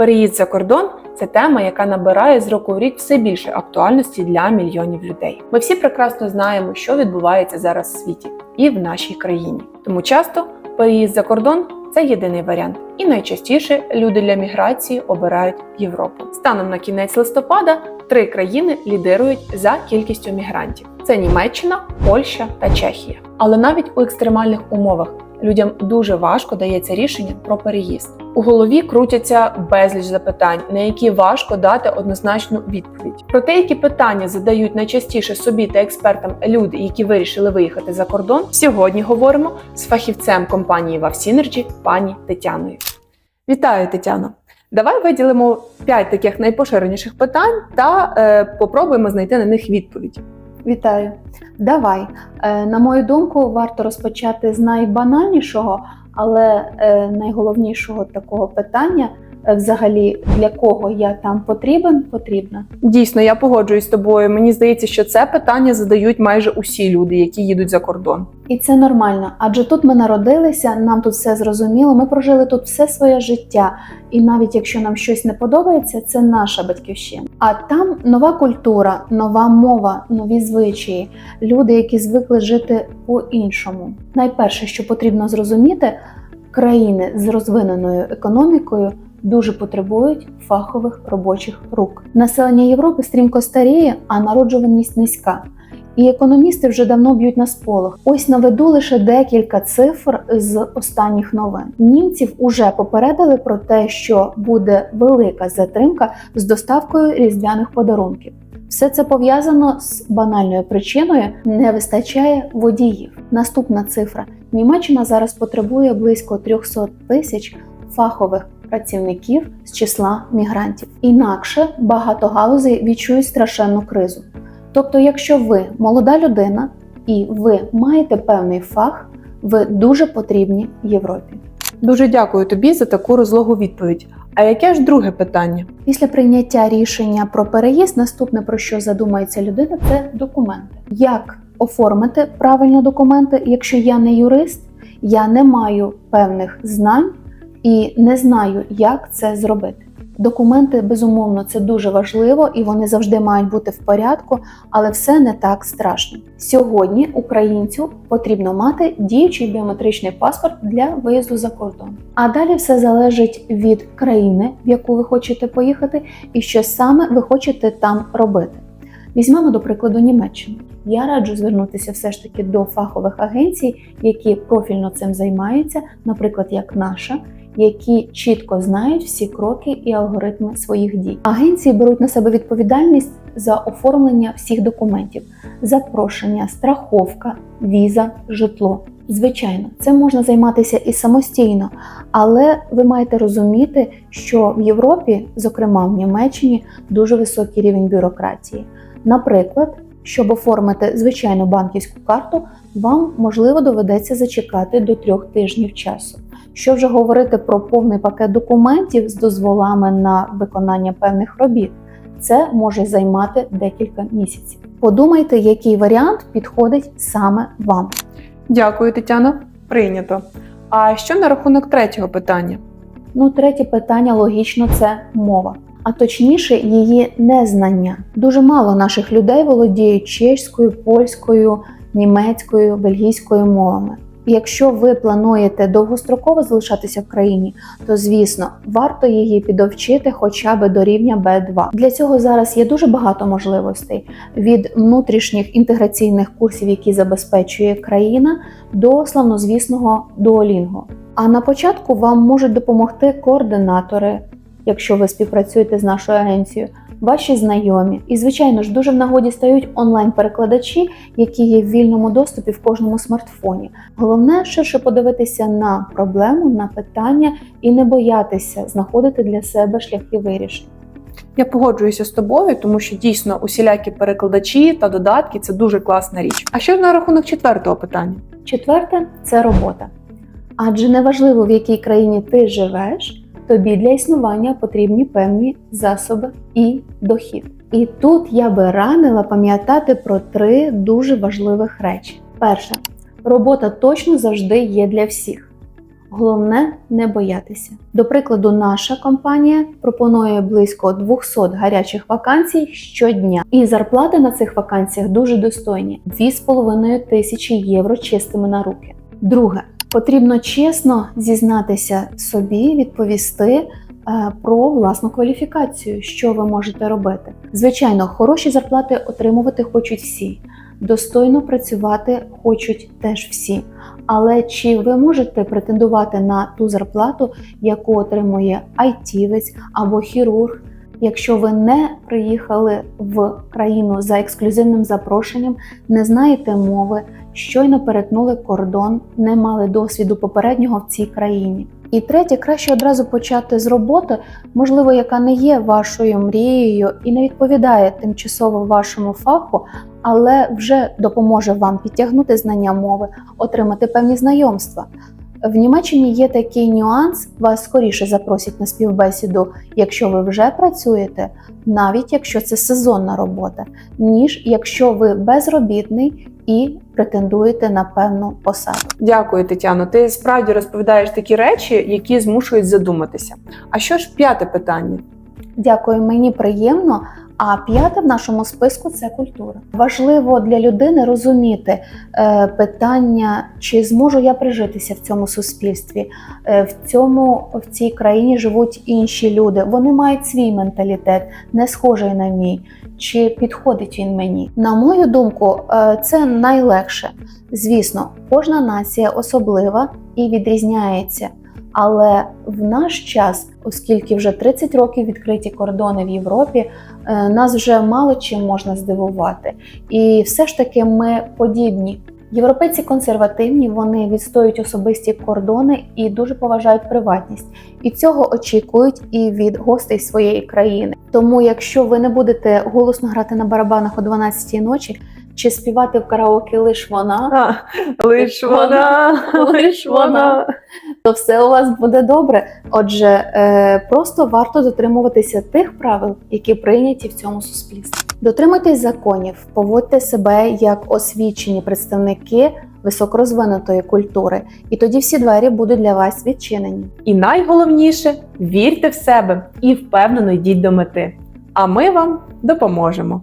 Переїзд за кордон це тема, яка набирає з року в рік все більше актуальності для мільйонів людей. Ми всі прекрасно знаємо, що відбувається зараз в світі і в нашій країні. Тому часто переїзд за кордон це єдиний варіант, і найчастіше люди для міграції обирають Європу. Станом на кінець листопада три країни лідирують за кількістю мігрантів: це Німеччина, Польща та Чехія. Але навіть у екстремальних умовах людям дуже важко дається рішення про переїзд. У голові крутяться безліч запитань, на які важко дати однозначну відповідь. Про те, які питання задають найчастіше собі та експертам люди, які вирішили виїхати за кордон, сьогодні говоримо з фахівцем компанії Вавсінерджі пані Тетяною. Вітаю, Тетяно! Давай виділимо 5 таких найпоширеніших питань та е, попробуємо знайти на них відповідь. Вітаю. Давай. Е, На мою думку, варто розпочати з найбанальнішого, але е, найголовнішого такого питання взагалі для кого я там потрібен, потрібна. Дійсно, я погоджуюсь з тобою. Мені здається, що це питання задають майже усі люди, які їдуть за кордон. І це нормально, адже тут ми народилися, нам тут все зрозуміло, ми прожили тут все своє життя. І навіть якщо нам щось не подобається, це наша батьківщина. А там нова культура, нова мова, нові звичаї, люди, які звикли жити по-іншому. Найперше, що потрібно зрозуміти, країни з розвиненою економікою. Дуже потребують фахових робочих рук. Населення Європи стрімко старіє, а народжуваність низька. І економісти вже давно б'ють на сполох. Ось наведу лише декілька цифр з останніх новин. Німців уже попередили про те, що буде велика затримка з доставкою різдвяних подарунків. Все це пов'язано з банальною причиною не вистачає водіїв. Наступна цифра: Німеччина зараз потребує близько 300 тисяч фахових працівників з числа мігрантів. Інакше багато галузей відчують страшенну кризу. Тобто, якщо ви молода людина і ви маєте певний фах, ви дуже потрібні Європі. Дуже дякую тобі за таку розлогу відповідь. А яке ж друге питання? Після прийняття рішення про переїзд, наступне про що задумається людина, це документи. Як оформити правильно документи, якщо я не юрист, я не маю певних знань і не знаю, як це зробити. Документи, безумовно, це дуже важливо і вони завжди мають бути в порядку, але все не так страшно. Сьогодні українцю потрібно мати діючий біометричний паспорт для виїзду за кордон. А далі все залежить від країни, в яку ви хочете поїхати, і що саме ви хочете там робити. Візьмемо до прикладу Німеччину. Я раджу звернутися все ж таки до фахових агенцій, які профільно цим займаються, наприклад, як наша які чітко знають всі кроки і алгоритми своїх дій. Агенції беруть на себе відповідальність за оформлення всіх документів: запрошення, страховка, віза, житло. Звичайно, це можна займатися і самостійно, але ви маєте розуміти, що в Європі, зокрема в Німеччині, дуже високий рівень бюрократії. Наприклад, щоб оформити звичайну банківську карту, вам можливо доведеться зачекати до трьох тижнів часу. Що вже говорити про повний пакет документів з дозволами на виконання певних робіт, це може займати декілька місяців. Подумайте, який варіант підходить саме вам. Дякую, Тетяно. Прийнято. А що на рахунок третього питання? Ну, третє питання логічно це мова, а точніше, її незнання. Дуже мало наших людей володіють чеською, польською, німецькою, бельгійською мовами. Якщо ви плануєте довгостроково залишатися в країні, то звісно варто її підовчити хоча б до рівня B2. Для цього зараз є дуже багато можливостей від внутрішніх інтеграційних курсів, які забезпечує країна, до славнозвісного Duolingo. А на початку вам можуть допомогти координатори, якщо ви співпрацюєте з нашою агенцією ваші знайомі. І, звичайно ж, дуже в нагоді стають онлайн-перекладачі, які є в вільному доступі в кожному смартфоні. Головне ширше подивитися на проблему, на питання і не боятися знаходити для себе шляхи вирішення. Я погоджуюся з тобою, тому що дійсно усілякі перекладачі та додатки це дуже класна річ. А що на рахунок четвертого питання? Четверте це робота. Адже неважливо, в якій країні ти живеш, тобі для існування потрібні певні засоби і дохід. І тут я би радила пам'ятати про три дуже важливих речі. Перше, робота точно завжди є для всіх. Головне не боятися. До прикладу, наша компанія пропонує близько 200 гарячих вакансій щодня, і зарплати на цих вакансіях дуже достойні 2,5 тисячі євро чистими на руки. Друге, потрібно чесно зізнатися собі, відповісти е, про власну кваліфікацію, що ви можете робити. Звичайно, хороші зарплати отримувати хочуть всі, достойно працювати хочуть теж всі. Але чи ви можете претендувати на ту зарплату, яку отримує айтівець або хірург, якщо ви не приїхали в країну за ексклюзивним запрошенням, не знаєте мови, щойно перетнули кордон, не мали досвіду попереднього в цій країні? І третє, краще одразу почати з роботи, можливо, яка не є вашою мрією і не відповідає тимчасово вашому фаху, але вже допоможе вам підтягнути знання мови, отримати певні знайомства. В Німеччині є такий нюанс, вас скоріше запросять на співбесіду, якщо ви вже працюєте, навіть якщо це сезонна робота, ніж якщо ви безробітний і претендуєте на певну посаду. Дякую, Тетяно. Ти справді розповідаєш такі речі, які змушують задуматися. А що ж п'яте питання? Дякую, мені приємно. А п'яте в нашому списку це культура. Важливо для людини розуміти е, питання, чи зможу я прижитися в цьому суспільстві. Е, в цьому в цій країні живуть інші люди. Вони мають свій менталітет, не схожий на мій. Чи підходить він мені? На мою думку, е, це найлегше. Звісно, кожна нація особлива і відрізняється. Але в наш час, оскільки вже 30 років відкриті кордони в Європі, е, нас вже мало чим можна здивувати. І все ж таки ми подібні. Європейці консервативні, вони відстоюють особисті кордони і дуже поважають приватність. І цього очікують і від гостей своєї країни. Тому, якщо ви не будете голосно грати на барабанах о 12-й ночі чи співати в караоке лиш вона, А, лиш вона, лиш вона. То все у вас буде добре. Отже, е, просто варто дотримуватися тих правил, які прийняті в цьому суспільстві. Дотримуйтесь законів, поводьте себе як освічені представники високорозвинутої культури, і тоді всі двері будуть для вас відчинені. І найголовніше вірте в себе і впевнено йдіть до мети. А ми вам допоможемо.